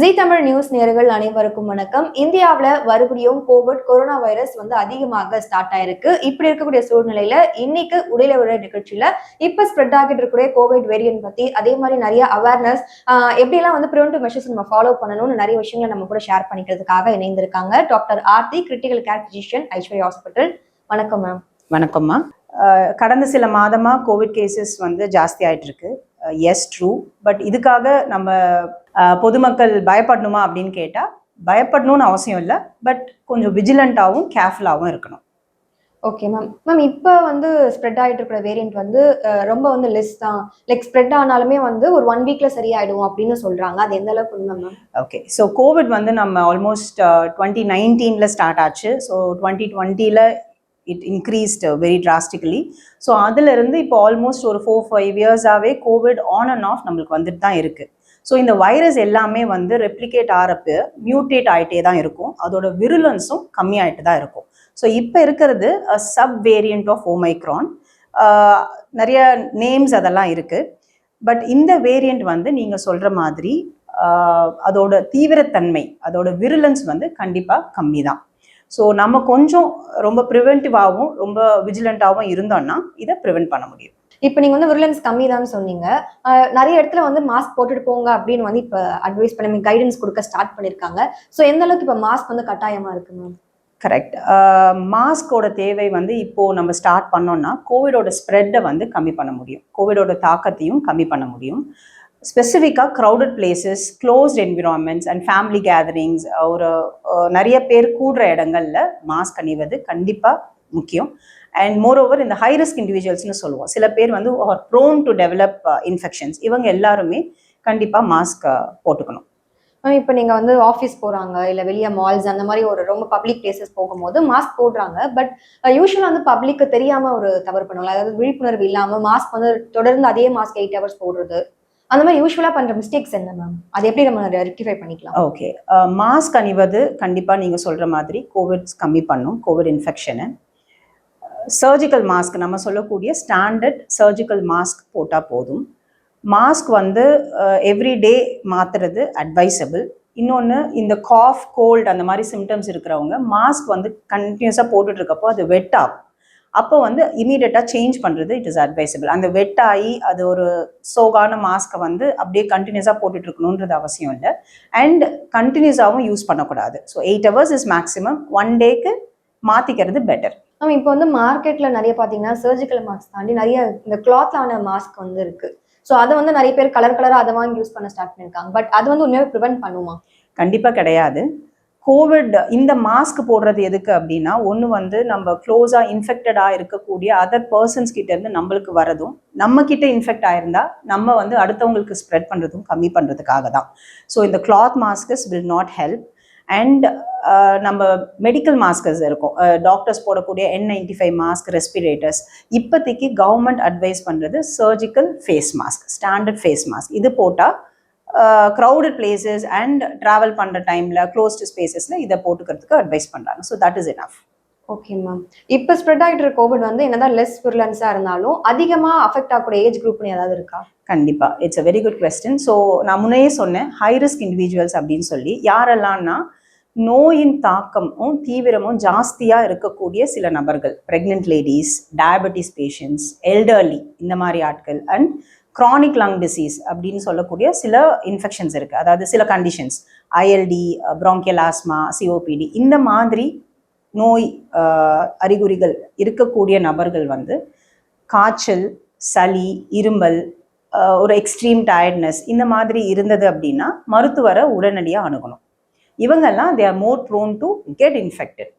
G Tamil news நேர்கள் அனைவருக்கும் வணக்கம். இந்தியாவில் மறுபடியும் கோவிட் கொரோனா வைரஸ் வந்து அதிகமாக ஸ்டார்ட் ஆயிருக்கு. இப்படி இருக்கக்கூடிய சூழ்நிலையில இன்னைக்கு உடல உள்ள நிகழ்ச்சியில இப்ப ஸ்ப்ரெட் ஆகிட்டு இருக்கக்கூடிய கோவிட் வேரியன்ட் பத்தி அதே மாதிரி நிறைய அவேர்னஸ் எப்படிலாம் வந்து ப்ரிவென்டிவ் மெஷர்ஸ் நம்ம ஃபாலோ பண்ணணும்னு நிறைய விஷயங்களை நம்ம கூட ஷேர் பண்ணிக்கிறதுக்காக இணைந்திருக்காங்க. Doctor Aarthi critical care physician Aishwarya hospital வணக்கம் மேம் வணக்கம்மா கடந்த சில மாதமா கோவிட் கேசஸ் வந்து ஜாஸ்தி ஆயிட்டு இருக்கு. எஸ் ட்ரூ பட் இதுக்காக நம்ம பொதுமக்கள் பயப்படணுமா அப்படின்னு கேட்டா பயப்படணும்னு அவசியம் இல்லை. பட் கொஞ்சம் விஜிலண்டாகவும் கேர்ஃபுல்லாகவும் இருக்கணும். ஓகே மேம் மேம் இப்போ வந்து ஸ்ப்ரெட் ஆகிட்டு இருக்கிற வேரியன்ட் வந்து ரொம்ப வந்து லெஸ் தான். லைக் ஸ்ப்ரெட் ஆனாலுமே வந்து ஒரு ஒன் வீக்ல சரியாயிடும் அப்படின்னு சொல்றாங்க. அது எந்த அளவுக்கு உண்மை மேம் ஓகே ஸோ கோவிட் வந்து நம்ம ஆல்மோஸ்ட் டுவெண்ட்டி நைன்டீனில் ஸ்டார்ட் ஆச்சு. ஸோ டுவெண்ட்டி டுவெண்ட்டியில் it increased very drastically so அதுலேருந்து இப்போ ஆல்மோஸ்ட் ஒரு ஃபோர் ஃபைவ் இயர்ஸாகவே கோவிட் ஆன் அண்ட் ஆஃப் நம்மளுக்கு வந்துட்டு தான் இருக்குது ஸோ இந்த வைரஸ் எல்லாமே வந்து ரெப்ளிகேட் ஆகிறப்ப மியூட்டேட் ஆகிட்டே தான் இருக்கும். அதோட விருலன்ஸும் கம்மியாயிட்டு தான் இருக்கும். ஸோ இப்போ இருக்கிறது சப் வேரியண்ட் ஆஃப் ஓமைக்ரான் நிறைய நேம்ஸ் அதெல்லாம் இருக்குது பட் இந்த வேரியண்ட் வந்து நீங்கள் சொல்கிற மாதிரி அதோட தீவிரத்தன்மை அதோட விருலன்ஸ் வந்து கண்டிப்பாக கம்மி தான். ஸோ நம்ம கொஞ்சம் ரொம்ப ப்ரிவென்டிவாகவும் ரொம்ப விஜிலண்ட்டாகவும் இருந்தோம்னா இதை ப்ரிவென்ட் பண்ண முடியும். இப்போ நீங்க வந்து விருலன்ஸ் கம்மி தான் சொன்னீங்க. நிறைய இடத்துல வந்து மாஸ்க் போட்டுட்டு போங்க அப்படின்னு வந்து இப்போ அட்வைஸ் பண்ணி கைடன்ஸ் கொடுக்க ஸ்டார்ட் பண்ணிருக்காங்க. ஸோ எந்த அளவுக்கு இப்போ மாஸ்க் வந்து கட்டாயமா இருக்கு மேம் கரெக்ட் மாஸ்கோட தேவை வந்து இப்போ நம்ம ஸ்டார்ட் பண்ணோம்னா கோவிடோட ஸ்ப்ரெட்டை வந்து கம்மி பண்ண முடியும். கோவிடோட தாக்கத்தையும் கம்மி பண்ண முடியும். ஸ்பெசிஃபிக்காக crowded places closed environments and family gatherings ஒரு நிறைய பேர் கூடுற இடங்கள்ல மாஸ்க் அணிவது கண்டிப்பாக முக்கியம். அண்ட் மோர் ஓவர் இந்த ஹை ரிஸ்க் இண்டிவிஜுவல்ஸ்னு சொல்லுவோம் சில பேர் வந்து ப்ரோன் டு டெவலப் இன்ஃபெக்ஷன்ஸ் இவங்க எல்லாருமே கண்டிப்பாக மாஸ்க் போட்டுக்கணும். மேம் இப்போ நீங்க வந்து ஆஃபீஸ் போறாங்க இல்ல வெளியே மால்ஸ் அந்த மாதிரி ஒரு ரொம்ப பப்ளிக் பிளேசஸ் போகும்போது மாஸ்க் போடுறாங்க. பட் யூஸ்வலாக வந்து பப்ளிக்கு தெரியாம ஒரு தவறு பண்ணுவாங்க. அதாவது விழிப்புணர்வு இல்லாம மாஸ்க் வந்து தொடர்ந்து அதே மாஸ்க் எயிட் ஹவர்ஸ் போடுறது. அந்த மாதிரி யூஸ்வலா பண்ற மிஸ்டேக்ஸ் என்ன மேம் அது எப்படி நம்ம ரெக்டிஃபை பண்ணிக்கலாம்? ஓகே மாஸ்க் அணிவது கண்டிப்பாக நீங்கள் சொல்கிற மாதிரி கோவிட் கம்மி பண்ணும் கோவிட் இன்ஃபெக்ஷனை சர்ஜிக்கல் மாஸ்க் நம்ம சொல்லக்கூடிய ஸ்டாண்டர்ட் சர்ஜிக்கல் மாஸ்க் போட்டால் போதும். மாஸ்க் வந்து எவ்ரி டே மாற்றுறது அட்வைசபிள் இன்னொன்று இந்த காஃப் கோல்டு அந்த மாதிரி சிம்டம்ஸ் இருக்கிறவங்க மாஸ்க் வந்து கண்டினியூஸாக போட்டுட்டு இருக்கப்போ அது வெட் ஆகும் அப்போ வந்து இமீடியட்டாக சேஞ்ச் பண்ணுறது இட் இஸ் அட்வைசபிள் அந்த வெட் ஆகி அது ஒரு சோகான மாஸ்க்கை வந்து அப்படியே கண்டினியூஸாக போட்டுட்ருக்கணுன்றது அவசியம் இல்லை. அண்ட் கண்டினியூஸாகவும் யூஸ் பண்ணக்கூடாது. So eight hours is maximum one டேக்கு மாற்றிக்கிறது பெட்டர் மேம் இப்போ வந்து மார்க்கெட்ல நிறைய பாத்தீங்கன்னா சர்ஜிக்கல் மாஸ்க் தாண்டி நிறைய இந்த கிளாத்லான மாஸ்க் வந்து இருக்கு. ஸோ அதை வந்து நிறைய பேர் கலர் கலரா அதை வாங்கி யூஸ் பண்ண ஸ்டார்ட் பண்ணியிருக்காங்க பட் அது வந்து உண்மையாக ப்ரிவென்ட் பண்ணுமா? கண்டிப்பாக கிடையாது. கோவிட் இந்த மாஸ்க் போடுறது எதுக்கு அப்படின்னா ஒன்று வந்து நம்ம க்ளோஸாக இன்ஃபெக்டடாக இருக்கக்கூடிய அதர் பர்சன்ஸ் கிட்டேருந்து நம்மளுக்கு வரதும் நம்ம கிட்ட இன்ஃபெக்ட் ஆயிருந்தா நம்ம வந்து அடுத்தவங்களுக்கு ஸ்ப்ரெட் பண்ணுறதும் கம்மி பண்ணுறதுக்காக தான் ஸோ இந்த cloth masks will not help and uh, நம்ம மெடிக்கல் மாஸ்கர்ஸ் இருக்கும். Uh, டாக்டர்ஸ் போடக்கூடிய N ninety five mask respirators இப்போதைக்கு கவர்மெண்ட் அட்வைஸ் பண்ணுறது surgical face mask standard face mask இது போட்டால் க்ரௌடட் பிளேசஸ் அண்ட் ட்ராவல் பண்ணுற டைமில் க்ளோஸ்டு ஸ்பேசஸில் இதை போட்டுக்கிறதுக்கு அட்வைஸ் பண்ணுறாங்க so that is enough okay ma'am இப்போ ஸ்ப்ரெட் ஆகிட்டு இருக்க கோவிட் வந்து என்னதான் லெஸ் விர்லன்ஸா இருந்தாலும் அதிகமாக அஃபெக்ட் ஆகக்கூடிய ஏஜ் குரூப்னு ஏதாவது இருக்கா? கண்டிப்பாக it's a very good question so நான் முன்னையே சொன்னேன் ஹை ரிஸ்க் இண்டிவிஜுவல்ஸ் அப்படின்னு சொல்லி. யாரெல்லாம்னா நோயின் தாக்கமும் தீவிரமும் ஜாஸ்தியாக இருக்கக்கூடிய சில நபர்கள். Pregnant ladies diabetes patients elderly இந்த மாதிரி ஆட்கள். அண்ட் க்ரானிக் லங் டிசீஸ் அப்படின்னு சொல்லக்கூடிய சில இன்ஃபெக்ஷன்ஸ் இருக்குது அதாவது சில conditions ILD bronchial asthma COPD இந்த மாதிரி நோய் அறிகுறிகள் இருக்கக்கூடிய நபர்கள் வந்து காய்ச்சல் சளி இருமல் ஒரு எக்ஸ்ட்ரீம் டயர்ட்னஸ் இந்த மாதிரி இருந்தது அப்படின்னா மருத்துவரை உடனடியாக அணுகணும். இவங்கெல்லாம் they are more prone to get infected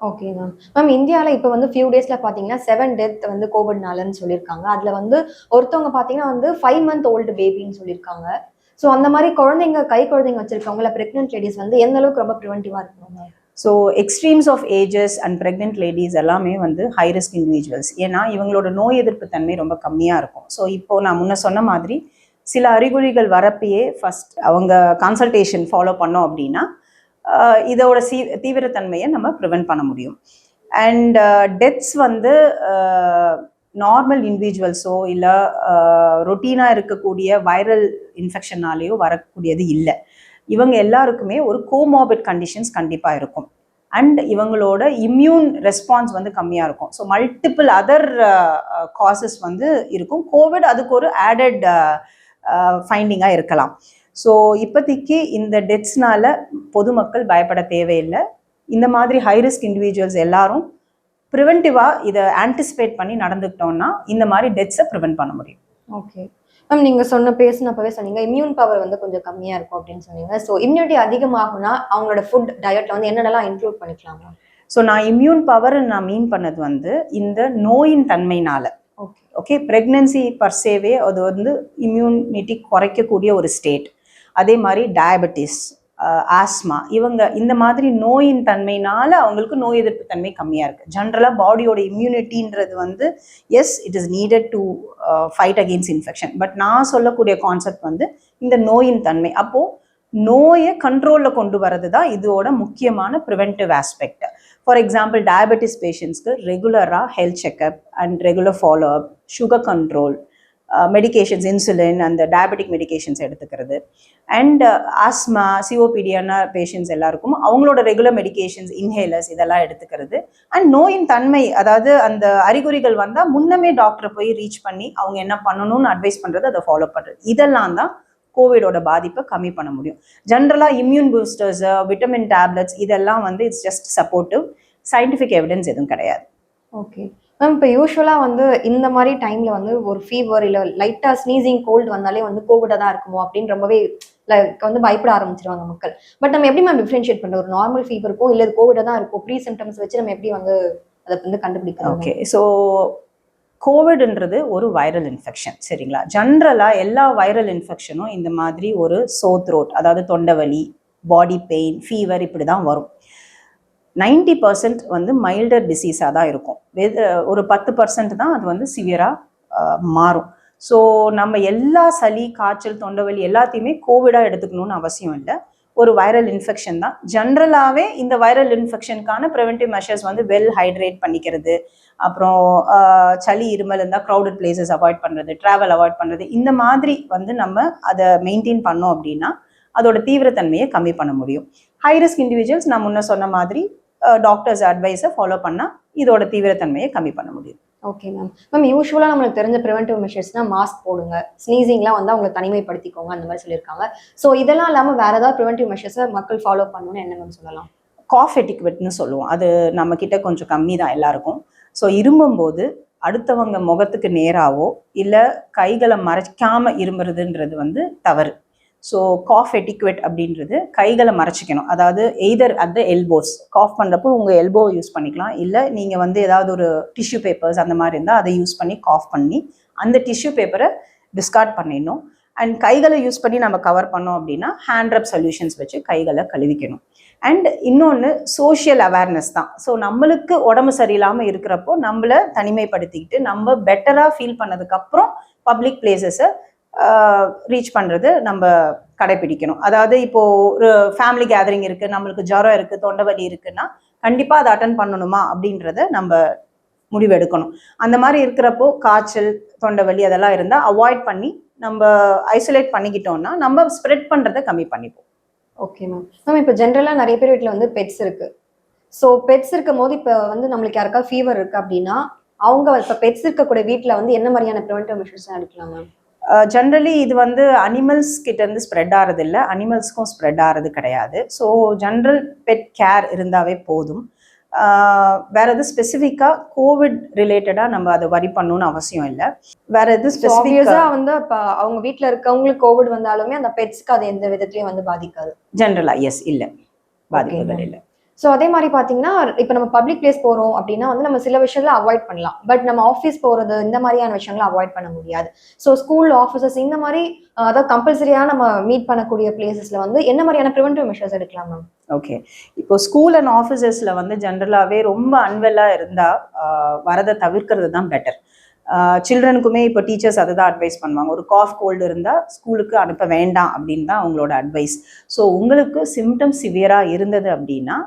okay ma'am ma'am இந்தியாவில் இப்போ வந்து ஃபியூ டேஸில் பார்த்தீங்கன்னா செவன் டெத் வந்து கோவிட்னாலன்னு சொல்லியிருக்காங்க. அதில் வந்து ஒருத்தவங்க பார்த்தீங்கன்னா வந்து ஃபைவ் மந்த் ஓல்டு பேபின்னு சொல்லியிருக்காங்க. ஸோ அந்த மாதிரி குழந்தைங்க கை குழந்தைங்க வச்சிருக்கவங்கள ப்ரெக்னென்ட் லேடிஸ் வந்து எந்த அளவுக்கு ரொம்ப ப்ரிவென்டிவாக இருக்கணும் so extremes of ages and pregnant ladies எல்லாமே வந்து ஹை ரிஸ்க் இண்டிவிஜுவல்ஸ் ஏன்னா இவங்களோட நோய் எதிர்ப்பு தன்மை ரொம்ப கம்மியாக இருக்கும். ஸோ இப்போது நான் முன்ன சொன்ன மாதிரி சில அறிகுறிகள் வரப்பையே ஃபர்ஸ்ட் அவங்க கன்சல்டேஷன் ஃபாலோ பண்ணோம் அப்படின்னா இதோட சீ தீவிரத்தன்மையை நம்ம ப்ரிவெண்ட் பண்ண முடியும். அண்ட் டெத்ஸ் வந்து நார்மல் இண்டிவிஜுவல்ஸோ இல்லை ரொட்டீனாக இருக்கக்கூடிய வைரல் இன்ஃபெக்ஷனாலேயோ வரக்கூடியது இல்லை. இவங்க எல்லாருக்குமே ஒரு கோமாபிட் கண்டிஷன்ஸ் கண்டிப்பாக இருக்கும். அண்ட் இவங்களோட இம்யூன் ரெஸ்பான்ஸ் வந்து கம்மியாக இருக்கும். ஸோ மல்டிபிள் அதர் காசஸ் வந்து இருக்கும். கோவிட் அதுக்கு ஒரு uh, uh, ஆடட் ஃபைண்டிங்காக இருக்கலாம். ஸோ இப்போதைக்கு இந்த டெத்ஸ்னால பொதுமக்கள் பயப்பட தேவையில்லை. இந்த மாதிரி ஹை ரிஸ்க் இண்டிவிஜுவல்ஸ் எல்லாரும் ப்ரிவென்டிவாக இதை ஆன்டிசிபேட் பண்ணி நடந்துக்கிட்டோம்னா இந்த மாதிரி டெத்ஸை ப்ரிவென்ட் பண்ண முடியும். ஓகே மேம் நீங்க சொன்ன பேசினப்பவே சொன்னீங்க இம்யூன் பவர் வந்து கொஞ்சம் கம்மியா இருக்கும் அப்படின்னு சொன்னீங்க. ஸோ இம்யூனிட்டி அதிகமாகும்னா அவங்களோட ஃபுட் டயட்ல வந்து என்னென்னலாம் இன்க்ளூட் பண்ணிக்கலாம் ஸோ நான் இம்யூன் பவர் நான் மீன் பண்ணது வந்து இந்த நோயின் தன்மையினால. Okay okay pregnancy per se அது வந்து இம்யூனிட்டி குறைக்கக்கூடிய ஒரு ஸ்டேட் அதே மாதிரி டயபெட்டிஸ் ஆஸ்மா. இவங்க இந்த மாதிரி நோயின் தன்மைனால அவங்களுக்கு நோய் எதிர்ப்பு தன்மை கம்மியாக இருக்குது ஜென்ரலாக பாடியோட இம்யூனிட்டின்றது வந்து yes it is needed to fight against infection but நான் சொல்லக்கூடிய கான்செப்ட் வந்து இந்த நோயின் தன்மை. அப்போது நோயை கண்ட்ரோலில் கொண்டு வரது தான் இதோட முக்கியமான preventive aspect for example diabetes பேஷண்ட்ஸ்க்கு ரெகுலராக health checkup and regular follow up sugar control medications insulin அந்த டயபெட்டிக் மெடிகேஷன்ஸ் எடுத்துக்கிறது. அண்ட் ஆஸ்மா சிஓபிடியான பேஷண்ட்ஸ் எல்லாருக்கும் அவங்களோட ரெகுலர் மெடிகேஷன்ஸ் இன்ஹேலர்ஸ் இதெல்லாம் எடுத்துக்கிறது. அண்ட் நோயின் தன்மை அதாவது அந்த அறிகுறிகள் வந்தால் முன்னமே டாக்டரை போய் ரீச் பண்ணி அவங்க என்ன பண்ணணும்னு அட்வைஸ் பண்ணுறது அதை ஃபாலோ பண்ணுறது இதெல்லாம் தான் கோவிடோட பாதிப்பை கம்மி பண்ண முடியும். ஜென்ரலாக இம்யூன் பூஸ்டர்ஸ் விட்டமின் டேப்லெட்ஸ் இதெல்லாம் வந்து it's just supportive scientific evidence எதுவும் கிடையாது. ஓகே மேம் இப்போ யூஸ்வலாக வந்து இந்த மாதிரி டைமில் வந்து ஒரு ஃபீவர் இல்லை லைட்டாக ஸ்னீசிங் கோல்டு வந்தாலே வந்து கோவிடாக தான் இருக்குமோ அப்படின்னு ரொம்பவே லைக் வந்து பயப்பட ஆரம்பிச்சிருவாங்க மக்கள். பட் நம்ம எப்படி மேம் டிஃப்ரென்ஷியேட் பண்ணுறோம் ஒரு நார்மல் ஃபீவருக்கும் இல்லை இது கோவிடாக தான் இருக்கும் ப்ரீ சிம்டம்ஸ் வச்சு நம்ம எப்படி வந்து அதை வந்து கண்டுபிடிக்கிறோம் ஓகே ஸோ கோவிட்ன்றது ஒரு வைரல் இன்ஃபெக்ஷன் சரிங்களா? ஜென்ரலாக எல்லா வைரல் இன்ஃபெக்ஷனும் இந்த மாதிரி ஒரு சோ த்ரோட் அதாவது தொண்டவலி பாடி பெயின் ஃபீவர் இப்படி தான் வரும். நைன்டி பர்சன்ட் வந்து மைல்டர் டிசீஸாக தான் இருக்கும். வெது ஒரு பத்து பர்சன்ட் தான் அது வந்து சிவியராக மாறும். ஸோ நம்ம எல்லா சளி காய்ச்சல் தொண்டைவலி எல்லாத்தையுமே கோவிடாக எடுத்துக்கணும்னு அவசியம் இல்லை. ஒரு வைரல் இன்ஃபெக்ஷன் தான். ஜென்ரலாகவே இந்த வைரல் இன்ஃபெக்ஷனுக்கான ப்ரிவென்டிவ் மெஷர்ஸ் வந்து வெல் ஹைட்ரேட் பண்ணிக்கிறது. அப்புறம் சளி இருமல் இருந்தால் க்ரௌடட் பிளேசஸ் அவாய்ட் பண்ணுறது ட்ராவல் அவாய்ட் பண்ணுறது இந்த மாதிரி வந்து நம்ம அதை மெயின்டைன் பண்ணோம் அப்படின்னா அதோட தீவிரத்தன்மையை கம்மி பண்ண முடியும். ஹை ரிஸ்க் இண்டிவிஜுவல்ஸ் நான் முன்ன சொன்ன மாதிரி டாக்டர்ஸ் அட்வைஸை ஃபாலோ பண்ணால் இதோட தீவிரத்தன்மையை கம்மி பண்ண முடியும். ஓகே மேம் மேம் யூஸ்வலாக நம்மளுக்கு தெரிஞ்ச ப்ரிவென்டிவ் மெஷர்ஸ்னா மாஸ்க் போடுங்க. ஸ்னீசிங்லாம் வந்து அவங்களை தனிமைப்படுத்திக்கோங்க அந்த மாதிரி சொல்லியிருக்காங்க. ஸோ இதெல்லாம் இல்லாமல் வேற ஏதாவது ப்ரிவென்டிவ் மெஷர்ஸை மக்கள் ஃபாலோ பண்ணணும்னு என்ன மேம் சொல்லலாம்? காஃப் எட்டிக்வெட்னு சொல்லுவோம். அது நம்ம கிட்ட கொஞ்சம் கம்மி தான் எல்லாருக்கும். ஸோ இருமும்போது அடுத்தவங்க முகத்துக்கு நேராவோ இல்லை கைகளை மறைக்காம இருமுறதுன்றது வந்து தவறு. ஸோ காஃப் எட்டிக்வெட் அப்படின்றது கைகளை மறைச்சிக்கணும். அதாவது either at the elbows cough பண்ணுறப்போ உங்கள் எல்போ யூஸ் பண்ணிக்கலாம். இல்லை நீங்கள் வந்து ஏதாவது ஒரு டிஷ்யூ பேப்பர்ஸ் அந்த மாதிரி இருந்தால் அதை யூஸ் பண்ணி காஃப் பண்ணி அந்த டிஷ்யூ பேப்பரை டிஸ்கார்ட் பண்ணிடணும். அண்ட் கைகளை யூஸ் பண்ணி நம்ம கவர் பண்ணோம் அப்படின்னா ஹேண்ட் ரப் சொல்யூஷன்ஸ் வச்சு கைகளை கழுவிக்கணும். அண்ட் இன்னொன்று சோஷியல் அவேர்னஸ் தான். ஸோ நம்மளுக்கு உடம்பு சரியில்லாமல் இருக்கிறப்போ நம்மளை தனிமைப்படுத்திக்கிட்டு நம்ம பெட்டராக ஃபீல் பண்ணதுக்கப்புறம் பப்ளிக் பிளேசஸை ரீச் பண்ணுறது நம்ம கடைபிடிக்கணும் அதாவது இப்போது ஒரு ஃபேமிலி கேதரிங் இருக்குது நம்மளுக்கு ஜுரம் இருக்குது தொண்டைவலி இருக்குன்னா கண்டிப்பாக அதை அட்டன் பண்ணணுமா அப்படின்றத நம்ம முடிவெடுக்கணும் அந்த மாதிரி இருக்கிறப்போ காய்ச்சல் தொண்டைவலி அதெல்லாம் இருந்தால் அவாய்ட் பண்ணி நம்ம ஐசோலேட் பண்ணிக்கிட்டோம்னா நம்ம ஸ்ப்ரெட் பண்ணுறதை கம்மி பண்ணிப்போம். ஓகே மேம் மேம் இப்போ ஜென்ரலாக நிறைய பேர் வீட்டில் வந்து பெட்ஸ் இருக்குது ஸோ பெட்ஸ் இருக்கும் போது இப்போ வந்து நம்மளுக்கு யாருக்கா ஃபீவர் இருக்குது அப்படின்னா அவங்க இப்போ பெட்ஸ் இருக்கக்கூடிய வீட்டில் வந்து என்ன மாதிரியான ப்ரிவென்டிவ் மெஷர்ஸ் எடுக்கலாம் மேம் ஜென்ரலி இது வந்து அனிமல்ஸ் கிட்ட இருந்து ஸ்ப்ரெட் ஆகிறது இல்லை அனிமல்ஸ்க்கும் ஸ்ப்ரெட் ஆகிறது கிடையாது. ஸோ ஜென்ரல் பெட் கேர் இருந்தாவே போதும். வேற எது ஸ்பெசிஃபிக்காக கோவிட் ரிலேட்டடாக நம்ம அதை வரி பண்ணணும்னு அவசியம் இல்லை. வேற எது ஸ்பெசிஃபிக்காக வந்து இப்போ அவங்க வீட்டில் இருக்கவங்களுக்கு கோவிட் வந்தாலுமே அந்த பெட்ஸ்க்கு அது எந்த விதத்துலயும் வந்து பாதிக்காது. ஜென்ரலாக எஸ் இல்லை. பாதிப்புகள். இல்லை. ஸோ அதே மாதிரி பார்த்தீங்கன்னா இப்போ நம்ம பப்ளிக் பிளேஸ் போகிறோம் அப்படின்னா வந்து நம்ம சில விஷயங்களை அவாய்ட் பண்ணலாம். பட் நம்ம ஆஃபீஸ் போகிறது இந்த மாதிரியான விஷயங்களை அவாய்ட் பண்ண முடியாது. ஸோ ஸ்கூல் ஆஃபீஸஸ் இந்த மாதிரி அதாவது கம்பல்சரியாக நம்ம மீட் பண்ணக்கூடிய பிளேசஸில் வந்து என்ன மாதிரியான ப்ரிவென்டிவ் மெஷர்ஸ் எடுக்கலாம் மேம் ஓகே இப்போ ஸ்கூல் அண்ட் ஆஃபீஸஸில் வந்து ஜென்ரலாகவே ரொம்ப அன்வெல்லாக இருந்தால் வரதை தவிர்க்கிறது தான் பெட்டர் சில்ட்ரனுக்குமே இப்போ டீச்சர்ஸ் அதை தான் அட்வைஸ் பண்ணுவாங்க. ஒரு காஃப் கோல்டு இருந்தால் ஸ்கூலுக்கு அனுப்ப வேண்டாம் அப்படின்னு தான் அவங்களோட அட்வைஸ் ஸோ உங்களுக்கு சிம்டம் சிவியராக இருந்தது அப்படின்னா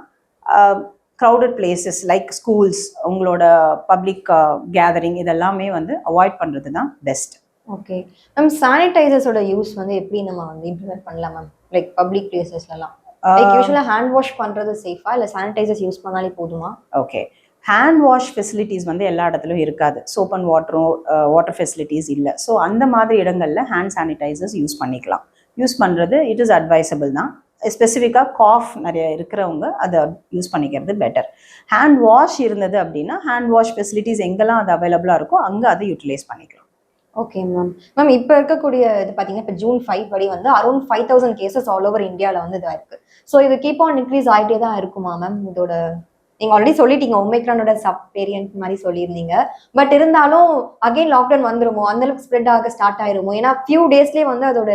க்ரௌடட் பிளேசஸ் லைக் ஸ்கூல்ஸ் உங்களோட பப்ளிக் கேதரிங் இதெல்லாமே வந்து அவாய்ட் பண்ணுறது தான் பெஸ்ட் ஓகே மேம் சானிடைசர்ஸோட யூஸ் வந்து எப்படி நம்ம வந்து இம்ப்ளிமெண்ட் பண்ணலாம் மேம் லைக் பப்ளிக் பிளேசஸ்லாம் லைக் யூஸ்வலா ஹேண்ட் வாஷ் பண்றது சேஃபா இல்ல சானிடைசர்ஸ் யூஸ் பண்ணாலே போதுமா? ஓகே ஹேண்ட் வாஷ் ஃபெசிலிட்டிஸ் வந்து எல்லா இடத்துலையும் இருக்காது. சோப் அண்ட் வாட்டரும் வாட்டர் ஃபெசிலிட்டிஸ் இல்லை. ஸோ அந்த மாதிரி இடங்கள்ல ஹேண்ட் சானிடைசர்ஸ் யூஸ் பண்ணிக்கலாம். யூஸ் பண்ணுறது இட் இஸ் அட்வைசபிள் தான். ஸ்பெசிஃபிக்காக காஃப் நிறைய இருக்கிறவங்க அதை யூஸ் பண்ணிக்கிறது பெட்டர் ஹேண்ட் வாஷ் இருந்தது அப்படின்னா ஹேண்ட் வாஷ் ஃபெசிலிட்டிஸ் எங்கெல்லாம் அது அவைலபிளாக இருக்கோ அங்கே அதை யூட்டிலைஸ் பண்ணிக்கலாம். ஓகே மேம் மேம் இப்போ இருக்கக்கூடிய இது பார்த்தீங்கன்னா இப்போ ஜூன் ஃபைவ் படி வந்து around five thousand cases all over இந்தியாவில் வந்து இதாக இருக்குது ஸோ இது கீப் ஆன் இன்க்ரீஸ் ஆகிட்டே தான் இருக்குமா மேம் இதோட நீங்க ஆல்ரெடி சொல்லிட்டீங்க ஒமைக்ரானோட சப் வேரியன்ட் மாதிரி சொல்லியிருந்தீங்க. பட் இருந்தாலும் அகைன் லாக்டவுன் வந்துருமோ? அந்த அளவுக்கு ஸ்ப்ரெட் ஆக ஸ்டார்ட் ஆயிருமோ? ஏன்னா ஃபியூ டேஸ்லேயே வந்து அதோட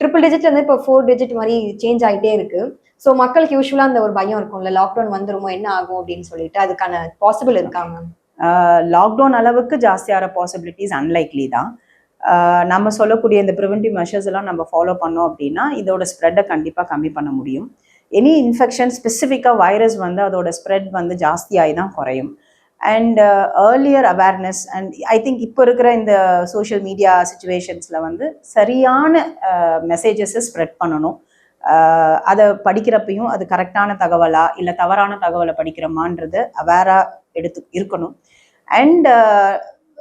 ட்ரிபிள் டிஜிட்ல இருந்து இப்போ ஃபோர் டிஜிட் மாதிரி சேஞ்ச் ஆகிட்டே இருக்கு. ஸோ மக்களுக்கு யூஸ்வலாக அந்த ஒரு பயம் இருக்கும்ல லாக்டவுன் வந்துருமோ என்ன ஆகும் அப்படின்னு சொல்லிட்டு அதுக்கான பாசிபிள் இருக்காங்க லாக்டவுன் அளவுக்கு ஜாஸ்தியான பாசிபிலிட்டிஸ் அன்லைக்லி தான். நம்ம சொல்லக்கூடிய இந்த ப்ரிவென்டிவ் மெஷர்ஸ் எல்லாம் நம்ம ஃபாலோ பண்ணோம் அப்படின்னா இதோட ஸ்ப்ரெட்டை கண்டிப்பாக கம்மி பண்ண முடியும். எனி இன்ஃபெக்ஷன் ஸ்பெசிஃபிக்காக வைரஸ் வந்து அதோட ஸ்ப்ரெட் வந்து ஜாஸ்தியாகி தான் குறையும். And earlier awareness and I think இப்போ இருக்கிற இந்த சோஷியல் மீடியா சுச்சுவேஷன்ஸில் வந்து சரியான uh, மெசேஜஸை ஸ்ப்ரெட் பண்ணணும். Uh, அதை படிக்கிறப்பையும் அது கரெக்டான தகவலா இல்லை தவறான தகவலை படிக்கிறோமான்றது அவேராக எடுத்து இருக்கணும். அண்ட்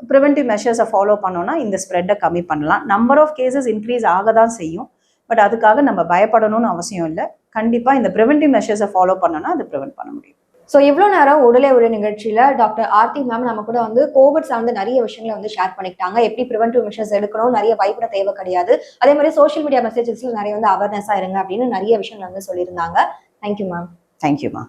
ப்ரிவென்டிவ் மெஷர்ஸை ஃபாலோ பண்ணோன்னா இந்த ஸ்ப்ரெட்டை கம்மி பண்ணலாம். நம்பர் ஆஃப் கேசஸ் இன்க்ரீஸ் ஆக தான் செய்யும். பட் அதுக்காக நம்ம பயப்படணும்னு அவசியம் இல்லை. கண்டிப்பாக இந்த ப்ரிவென்டிவ் மெஷர்ஸை ஃபாலோ பண்ணோம்னா அதை ப்ரிவென்ட் பண்ண முடியும். ஸோ இவ்வளோ நேரம் உடலே ஒரு நிகழ்ச்சியில டாக்டர் ஆர்த்தி மேம் நம்ம கூட வந்து கோவிட் சார்ந்து நிறைய விஷயங்களை வந்து ஷேர் பண்ணிக்கிட்டாங்க. எப்படி ப்ரிவென்டிவ் மெஷர்ஸ் எடுக்கணும்? நிறைய பயப்பட தேவை கிடையாது. அதே மாதிரி சோஷியல் மீடியா மெசேஜஸ்ல நிறைய வந்து அவேர்னஸா இருங்க அப்படின்னு நிறைய விஷயங்கள் வந்து சொல்லியிருந்தாங்க. தேங்க்யூ மேம் தேங்க்யூமா